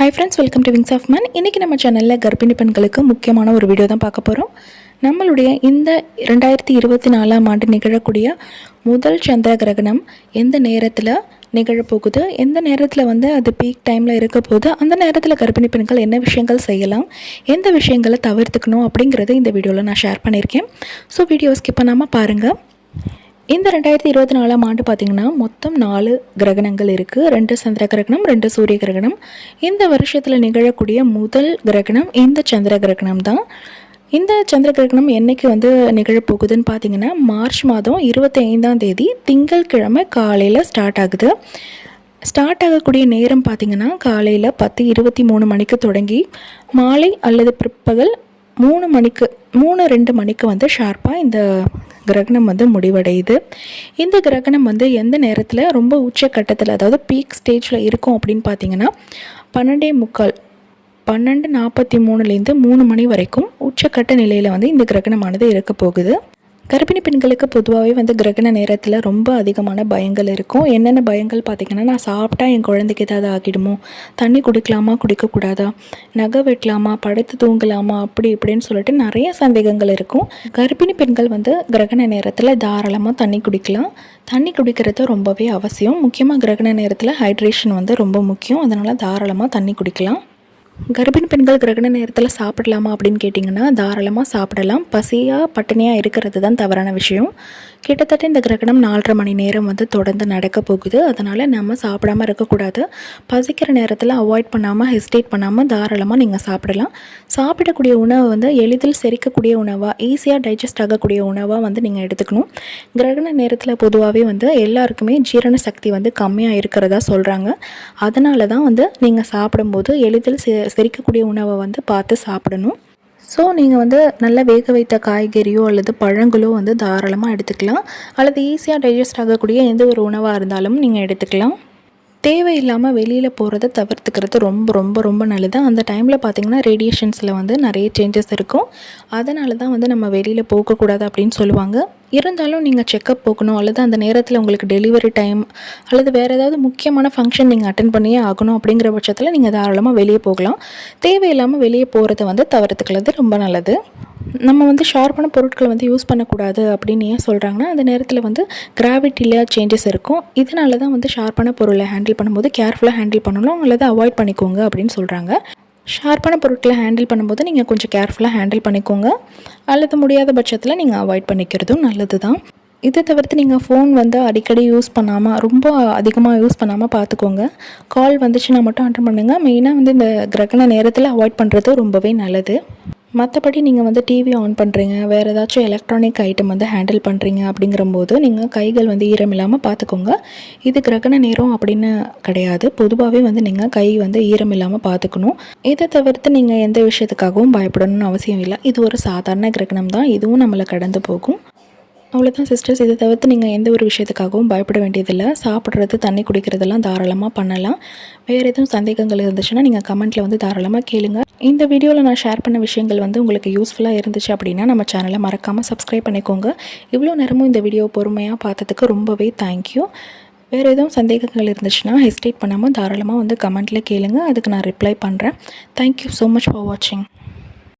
Hi friends welcome to Wings of Man இன்றைக்கி நம்ம சேனலில் கர்ப்பிணி பெண்களுக்கு முக்கியமான ஒரு வீடியோ தான் பார்க்க போகிறோம் நம்மளுடைய இந்த ரெண்டாயிரத்தி இருபத்தி நாலாம் ஆண்டு நிகழக்கூடிய முதல் சந்திர கிரகணம் எந்த நேரத்தில் நிகழப்போகுது? எந்த நேரத்தில் வந்து அது பீக் டைமில் இருக்க போகுது? அந்த நேரத்தில் கர்ப்பிணி பெண்கள் என்ன விஷயங்கள் செய்யலாம்? எந்த விஷயங்களை தவிர்த்துக்கணும் அப்படிங்கிறத இந்த வீடியோவில் நான் ஷேர் பண்ணியிருக்கேன். ஸோ வீடியோ ஸ்கிப் பண்ணாமல் பாருங்கள் இந்த ரெண்டாயிரத்தி இருபத்தி நாலாம் ஆண்டு பார்த்திங்கன்னா மொத்தம் நாலு கிரகணங்கள் இருக்குது ரெண்டு சந்திர கிரகணம் ரெண்டு சூரிய கிரகணம். இந்த வருஷத்தில் நிகழக்கூடிய முதல் கிரகணம் இந்த சந்திர கிரகணம் தான். இந்த சந்திர கிரகணம் என்றைக்கு வந்து நிகழப்போகுதுன்னு பார்த்தீங்கன்னா மார்ச் மாதம் இருபத்தி ஐந்தாம் தேதி திங்கட்கிழமை காலையில் ஸ்டார்ட் ஆகுது. ஸ்டார்ட் ஆகக்கூடிய நேரம் பார்த்திங்கன்னா காலையில் பத்து இருபத்தி மூணு மணிக்கு தொடங்கி மாலை அல்லது பிற்பகல் மூணு மணிக்கு மூணு ரெண்டு மணிக்கு வந்து ஷார்ப்பாக இந்த கிரகணம் வந்து முடிவடையுது. இந்த கிரகணம் வந்து எந்த நேரத்தில்? ரொம்ப உச்சக்கட்டத்தில் அதாவது பீக் ஸ்டேஜில் இருக்கும் அப்படின்னு பார்த்தீங்கன்னா பன்னெண்டே முக்கால் பன்னெண்டு நாற்பத்தி மூணுலேருந்து மூணு மணி வரைக்கும் உச்சக்கட்ட நிலையில் வந்து இந்த கிரகணமானது இருக்க போகுது. கர்ப்பிணி பெண்களுக்கு பொதுவாகவே வந்து கிரகண நேரத்தில் ரொம்ப அதிகமான பயங்கள் இருக்கும். என்னென்ன பயங்கள் பார்த்திங்கன்னா நான் சாப்பிட்டா என் குழந்தைக்கு ஏதாவது ஆகிடுமோ? தண்ணி குடிக்கலாமா? குடிக்கக்கூடாதா? நகை வெட்டலாமா? படுத்து தூங்கலாமா? அப்படி இப்படின்னு சொல்லிட்டு நிறைய சந்தேகங்கள் இருக்கும். கர்ப்பிணி பெண்கள் வந்து கிரகண நேரத்தில் தாராளமாக தண்ணி குடிக்கலாம். தண்ணி குடிக்கிறது ரொம்பவே அவசியம். முக்கியமாக கிரகண நேரத்தில் ஹைட்ரேஷன் வந்து ரொம்ப முக்கியம். அதனால் தாராளமாக தண்ணி குடிக்கலாம். கர்ப்பிணி பெண்கள் கிரகண நேரத்தில் சாப்பிடலாமா அப்படின்னு கேட்டிங்கன்னா தாராளமாக சாப்பிடலாம். பசியாக பட்டினியாக இருக்கிறது தான் தவறான விஷயம். கிட்டத்தட்ட இந்த கிரகணம் நாலரை மணி நேரம் வந்து தொடர்ந்து நடக்க போகுது. அதனால் நம்ம சாப்பிடாமல் இருக்கக்கூடாது. பசிக்கிற நேரத்தில் அவாய்ட் பண்ணாமல் ஹெசிடேட் பண்ணாமல் தாராளமாக நீங்கள் சாப்பிடலாம். சாப்பிடக்கூடிய உணவை வந்து எளிதில் செரிக்கக்கூடிய உணவாக ஈஸியாக டைஜஸ்ட் ஆகக்கூடிய உணவாக வந்து நீங்கள் எடுத்துக்கணும். கிரகண நேரத்தில் பொதுவாகவே வந்து எல்லாருக்குமே ஜீரண சக்தி வந்து கம்மியாக இருக்கிறதா சொல்கிறாங்க அதனால தான் வந்து நீங்கள் சாப்பிடும்போது எளிதில் செ செரிக்கக்கூடிய உணவை வந்து பார்த்து சாப்பிடணும். ஸோ நீங்கள் வந்து நல்லா வேக வைத்த காய்கறியோ அல்லது பழங்களோ வந்து தாராளமாக எடுத்துக்கலாம். அல்லது ஈஸியாக டைஜஸ்ட் ஆகக்கூடிய எந்த ஒரு உணவாக இருந்தாலும் நீங்கள் எடுத்துக்கலாம். தேவையில்லாமல் வெளியில் போகிறத தவிர்த்துக்கிறது ரொம்ப ரொம்ப ரொம்ப நல்லது. அந்த டைமில் பார்த்திங்கன்னா ரேடியேஷன்ஸில் வந்து நிறைய சேஞ்சஸ் இருக்கும். அதனால தான் வந்து நம்ம வெளியில் போகக்கூடாது அப்படின்னு சொல்லுவாங்க. இருந்தாலும் நீங்கள் செக்கப் போகணும் அல்லது அந்த நேரத்தில் உங்களுக்கு டெலிவரி டைம் அல்லது வேறு ஏதாவது முக்கியமான ஃபங்க்ஷன் நீங்கள் அட்டன் பண்ணியே ஆகணும் அப்படிங்கிற பட்சத்தில் நீங்கள் தாராளமாக வெளியே போகலாம். தேவையில்லாமல் வெளியே போகிறத வந்து தவிர்த்துக்கிறது ரொம்ப நல்லது. நம்ம வந்து ஷார்ப்பான பொருட்களை வந்து யூஸ் பண்ணக்கூடாது அப்படின்னு ஏன் சொல்கிறாங்கன்னா அந்த நேரத்தில் வந்து கிராவிட்டியில் சேஞ்சஸ் இருக்கும். இதனால தான் வந்து ஷார்ப்பான பொருளை ஹேண்டில் பண்ணும்போது கேர்ஃபுல்லாக ஹேண்டில் பண்ணணும் அல்லது அவாய்ட் பண்ணிக்கோங்க அப்படின்னு சொல்கிறாங்க ஷார்ப்பான பொருட்களை ஹேண்டில் பண்ணும்போது நீங்கள் கொஞ்சம் கேர்ஃபுல்லாக ஹேண்டில் பண்ணிக்கோங்க. அல்லது முடியாத பட்சத்தில் நீங்கள் அவாய்ட் பண்ணிக்கிறதும் நல்லது தான் இதை தவிர்த்து நீங்கள் ஃபோன் வந்து அடிக்கடி யூஸ் பண்ணாமல் ரொம்ப அதிகமாக யூஸ் பண்ணாமல் பார்த்துக்கோங்க கால் வந்துச்சுன்னா மட்டும் அட்டன் பண்ணுங்கள் மெயினாக வந்து இந்த கிரகண நேரத்தில் அவாய்ட் பண்ணுறது ரொம்பவே நல்லது. மற்றபடி நீங்கள் வந்து டிவி ஆன் பண்ணுறீங்க வேறு ஏதாச்சும் எலக்ட்ரானிக் ஐட்டம் வந்து ஹேண்டில் பண்ணுறீங்க அப்படிங்கிறம்போது நீங்கள் கைகள் வந்து ஈரம் இல்லாமல் பார்த்துக்கோங்க இது கிரகண நேரம் அப்படின்னு கிடையாது. பொதுவாகவே வந்து நீங்கள் கை வந்து ஈரம் இல்லாமல் பார்த்துக்கணும் இதை தவிர்த்து நீங்கள் எந்த விஷயத்துக்காகவும் பயப்படணும்னு அவசியம் இல்லை. இது ஒரு சாதாரண கிரகணம் தான். இதுவும் நம்மளை கடந்து போகும். அவ்வளோதான் சிஸ்டர்ஸ் இதை தவிர்த்து நீங்கள் எந்த ஒரு விஷயத்துக்காகவும் பயப்பட வேண்டியதில்லை. சாப்பிட்றது தண்ணி குடிக்கிறதெல்லாம் தாராளமாக பண்ணலாம். வேறு எதுவும் சந்தேகங்கள் இருந்துச்சுன்னா நீங்கள் கமெண்ட்டில் வந்து தாராளமாக கேளுங்க. இந்த வீடியோவில் நான் ஷேர் பண்ண விஷயங்கள் வந்து உங்களுக்கு யூஸ்ஃபுல்லாக இருந்துச்சு அப்படின்னா நம்ம சேனலை மறக்காமல் சப்ஸ்கிரைப் பண்ணிக்கோங்க. இவ்வளோ நேரமும் இந்த வீடியோ பொறுமையாக பார்த்ததுக்கு ரொம்பவே தேங்க்யூ வேறு எதுவும் சந்தேகங்கள் இருந்துச்சுன்னா ஹெசிடேட் பண்ணாமல் தாராளமாக வந்து கமெண்ட்டில் கேளுங்க. அதுக்கு நான் ரிப்ளை பண்ணுறேன் தேங்க்யூ ஸோ மச் ஃபார் வாட்சிங்